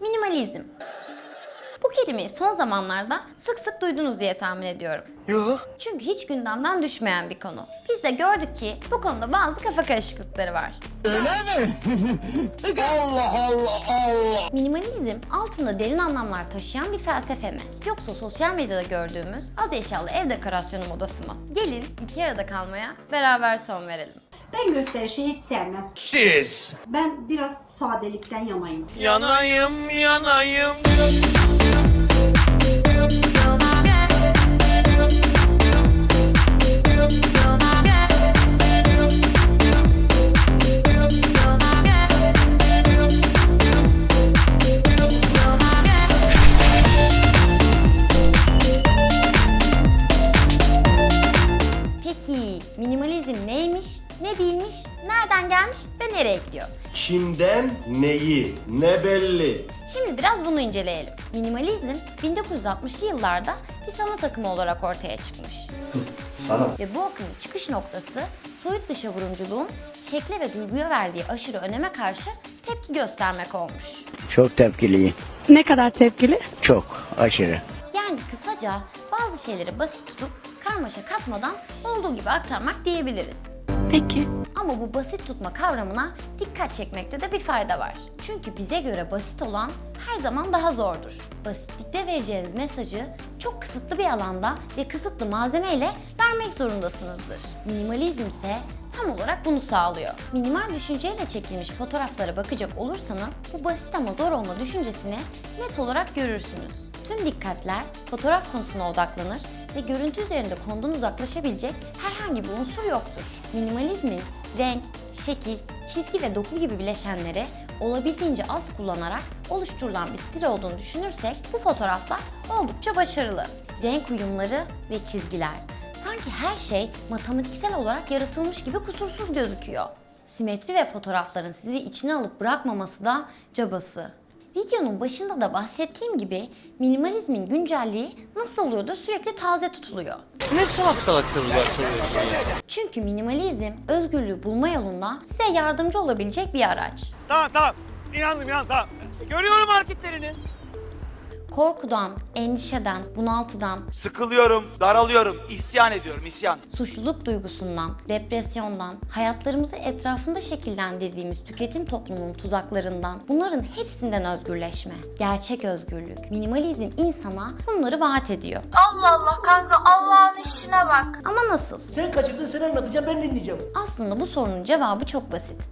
Minimalizm. Bu kelimeyi son zamanlarda sık sık duydunuz diye tahmin ediyorum. Yok. Çünkü hiç gündemden düşmeyen bir konu. Biz de gördük ki bu konuda bazı kafa karışıklıkları var. Allah Allah Allah. Minimalizm altında derin anlamlar taşıyan bir felsefe mi? Yoksa sosyal medyada gördüğümüz az eşyalı ev dekorasyonu modası mı? Gelin iki arada kalmaya beraber son verelim. Ben gösterişi hiç sevmem. Siz. Ben biraz sadelikten yanayım. Yanayım yanayım. Ne değilmiş, nereden gelmiş ve nereye gidiyor? Kimden neyi ne belli. Şimdi biraz bunu inceleyelim. Minimalizm 1960'lı yıllarda bir sanat akımı olarak ortaya çıkmış. Sanat. Ve bu akımın çıkış noktası soyut dışa vurumculuğun şekle ve duyguya verdiği aşırı öneme karşı tepki göstermek olmuş. Çok tepkiliyim. Ne kadar tepkili? Çok aşırı. Yani kısaca bazı şeyleri basit tutup karmaşa katmadan olduğu gibi aktarmak diyebiliriz. Peki. Ama bu basit tutma kavramına dikkat çekmekte de bir fayda var. Çünkü bize göre basit olan her zaman daha zordur. Basitlikte vereceğiniz mesajı çok kısıtlı bir alanda ve kısıtlı malzemeyle vermek zorundasınızdır. Minimalizm ise tam olarak bunu sağlıyor. Minimal düşünceyle çekilmiş fotoğraflara bakacak olursanız bu basit ama zor olma düşüncesini net olarak görürsünüz. Tüm dikkatler fotoğraf konusuna odaklanır ve görüntü üzerinde konudan uzaklaşabilecek herhangi bir unsur yoktur. Minimalizmin renk, şekil, çizgi ve doku gibi bileşenleri olabildiğince az kullanarak oluşturulan bir stil olduğunu düşünürsek bu fotoğraflar oldukça başarılı. Renk uyumları ve çizgiler. Sanki her şey matematiksel olarak yaratılmış gibi kusursuz gözüküyor. Simetri ve fotoğrafların sizi içine alıp bırakmaması da cabası. Videonun başında da bahsettiğim gibi minimalizmin güncelliği nasıl oluyor da sürekli taze tutuluyor. Ne salak salak sorular soruyorsun ya. Çünkü minimalizm özgürlüğü bulma yolunda size yardımcı olabilecek bir araç. Tamam tamam. İnandım inandım tamam. Görüyorum hareketlerini. Korkudan, endişeden, bunaltıdan, Sıkılıyorum, daralıyorum, isyan ediyorum, isyan. suçluluk duygusundan, depresyondan, hayatlarımızı etrafında şekillendirdiğimiz tüketim toplumunun tuzaklarından, bunların hepsinden özgürleşme. Gerçek özgürlük, minimalizm insana bunları vaat ediyor. Allah Allah kanka Allah'ın işine bak. Ama nasıl? Sen kaçırdın sen anlatacağım ben dinleyeceğim. Aslında bu sorunun cevabı çok basit.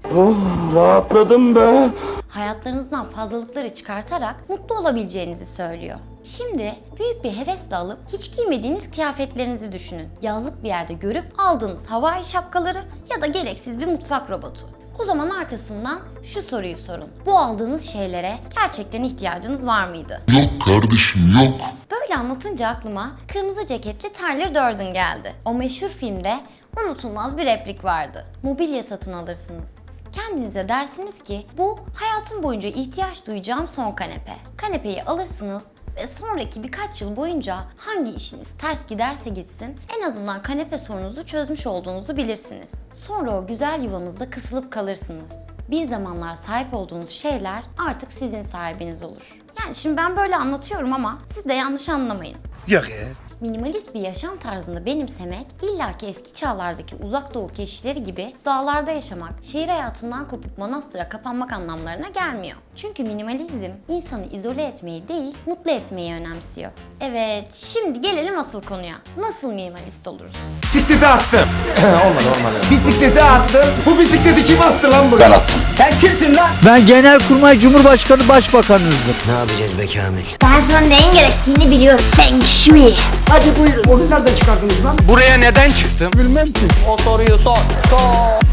Rahatladım be. Hayatlarınızdan fazlalıkları çıkartarak mutlu olabileceğinizi söylüyor. Şimdi büyük bir hevesle alıp hiç giymediğiniz kıyafetlerinizi düşünün. Yazlık bir yerde görüp aldığınız havai şapkaları ya da gereksiz bir mutfak robotu. O zaman arkasından şu soruyu sorun. Bu aldığınız şeylere gerçekten ihtiyacınız var mıydı? Yok kardeşim yok. Böyle anlatınca aklıma kırmızı ceketli Tyler Durden geldi. O meşhur filmde unutulmaz bir replik vardı. Mobilya satın alırsınız. Kendinize dersiniz ki bu hayatım boyunca ihtiyaç duyacağım son kanepe. Kanepeyi alırsınız ve sonraki birkaç yıl boyunca hangi işiniz ters giderse gitsin en azından kanepe sorunuzu çözmüş olduğunuzu bilirsiniz. Sonra o güzel yuvanızda kısılıp kalırsınız. Bir zamanlar sahip olduğunuz şeyler artık sizin sahibiniz olur. Yani şimdi ben böyle anlatıyorum ama siz de yanlış anlamayın. Yok ya. Minimalist bir yaşam tarzını benimsemek illaki eski çağlardaki uzak doğu keşişleri gibi dağlarda yaşamak, şehir hayatından kopup manastıra kapanmak anlamlarına gelmiyor. Çünkü minimalizm insanı izole etmeyi değil, mutlu etmeyi önemsiyor. Evet, şimdi gelelim asıl konuya. Nasıl minimalist oluruz? Bisikleti attım. olmadı olmadı. Bisikleti attım. Bu bisikleti kim attı lan buraya? Ben attım. Sen kimsin lan? Ben Genelkurmay Cumhurbaşkanı Başbakanınızım. Ne yapacağız be Kamil? Ben sana neyin gerektiğini biliyorum. Feng Shui. Hadi buyurun. Onu nereden çıkardınız lan? Buraya neden çıktım? Bilmem ki.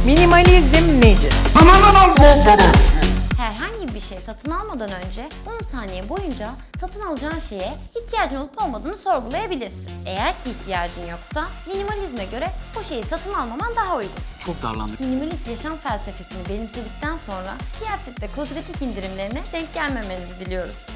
Minimalizm nedir? Herhangi bir şey satın almadan önce 10 saniye boyunca satın alacağın şeye ihtiyacın olup olmadığını sorgulayabilirsin. Eğer ki ihtiyacın yoksa minimalizme göre o şeyi satın almaman daha uygun. Çok darlandık. Minimalist yaşam felsefesini benimsedikten sonra kıyafet ve kozmetik indirimlerine denk gelmemenizi diliyoruz.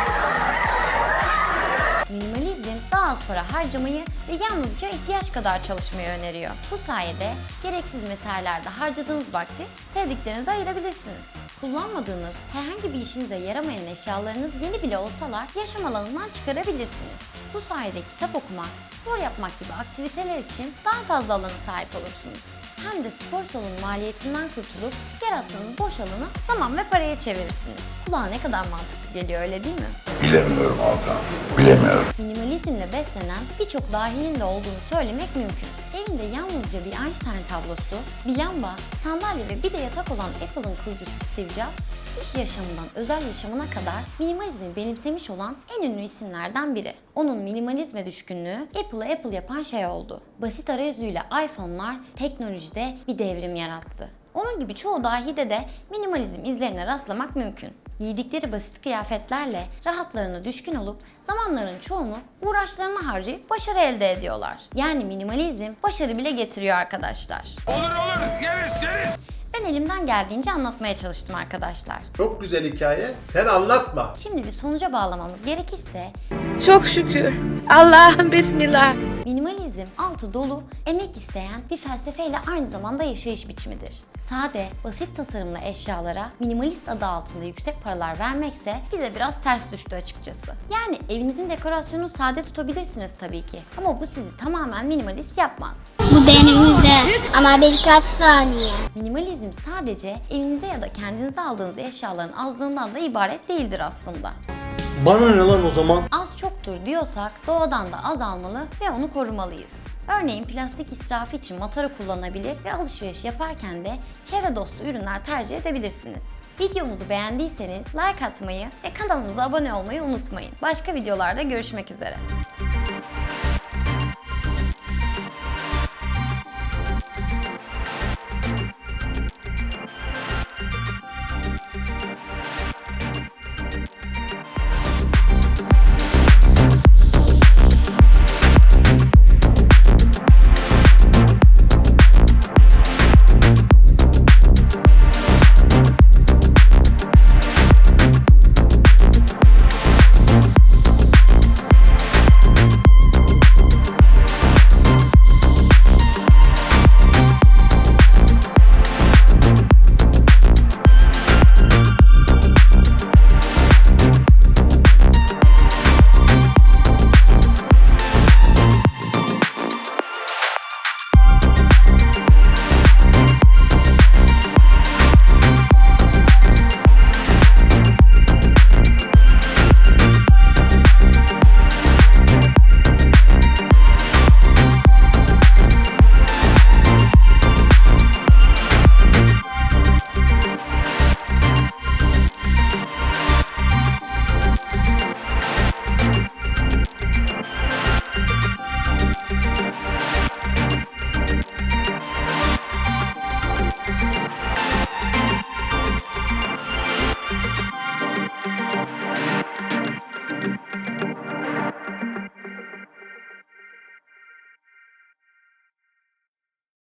Minimalizm daha az para harcamayı ve yalnızca ihtiyaç kadar çalışmayı öneriyor. Bu sayede gereksiz mesailerde harcadığınız vakti sevdiklerinize ayırabilirsiniz. Kullanmadığınız herhangi bir işinize yaramayan eşyalarınız yeni bile olsalar yaşam alanından çıkarabilirsiniz. Bu sayede kitap okumak, spor yapmak gibi aktiviteler için daha fazla alana sahip olursunuz. Hem de spor salonu maliyetinden kurtulup yarattığınız boş alanı zaman ve paraya çevirirsiniz. Kulağa ne kadar mantıklı geliyor öyle değil mi? Bilemiyorum Hakan. Bilemiyorum. Minimalizmle beslenen birçok dahilin de olduğunu söylemek mümkün. Evinde yalnızca bir Einstein tablosu, bir lamba, sandalye ve bir de yatak olan Apple'ın kurucusu Steve Jobs, iş yaşamından özel yaşamına kadar minimalizmi benimsemiş olan en ünlü isimlerden biri. Onun minimalizme düşkünlüğü Apple'ı Apple yapan şey oldu. Basit arayüzüyle iPhone'lar teknolojide bir devrim yarattı. Onun gibi çoğu dahide de minimalizm izlerine rastlamak mümkün. Giydikleri basit kıyafetlerle rahatlarına düşkün olup zamanların çoğunu uğraşlarını harcayıp başarı elde ediyorlar. Yani minimalizm başarı bile getiriyor arkadaşlar. Olur olur yeriz yeriz. Ben elimden geldiğince anlatmaya çalıştım arkadaşlar. Çok güzel hikaye. Sen anlatma. Şimdi bir sonuca bağlamamız gerekirse Çok şükür. Allah'ım bismillah. Minimalizm altı dolu, emek isteyen bir felsefeyle aynı zamanda yaşayış biçimidir. Sade, basit tasarımlı eşyalara minimalist adı altında yüksek paralar vermekse bize biraz ters düştü açıkçası. Yani evinizin dekorasyonunu sade tutabilirsiniz tabii ki. Ama bu sizi tamamen minimalist yapmaz. Bu deneyimde ama birkaç saniye. Minimalizm sadece evinize ya da kendinize aldığınız eşyaların azlığından da ibaret değildir aslında. Bana ne lan o zaman? Az çoktur diyorsak doğadan da az almalı ve onu korumalıyız. Örneğin plastik israfı için matara kullanabilir ve alışveriş yaparken de çevre dostu ürünler tercih edebilirsiniz. Videomuzu beğendiyseniz like atmayı ve kanalımıza abone olmayı unutmayın. Başka videolarda görüşmek üzere.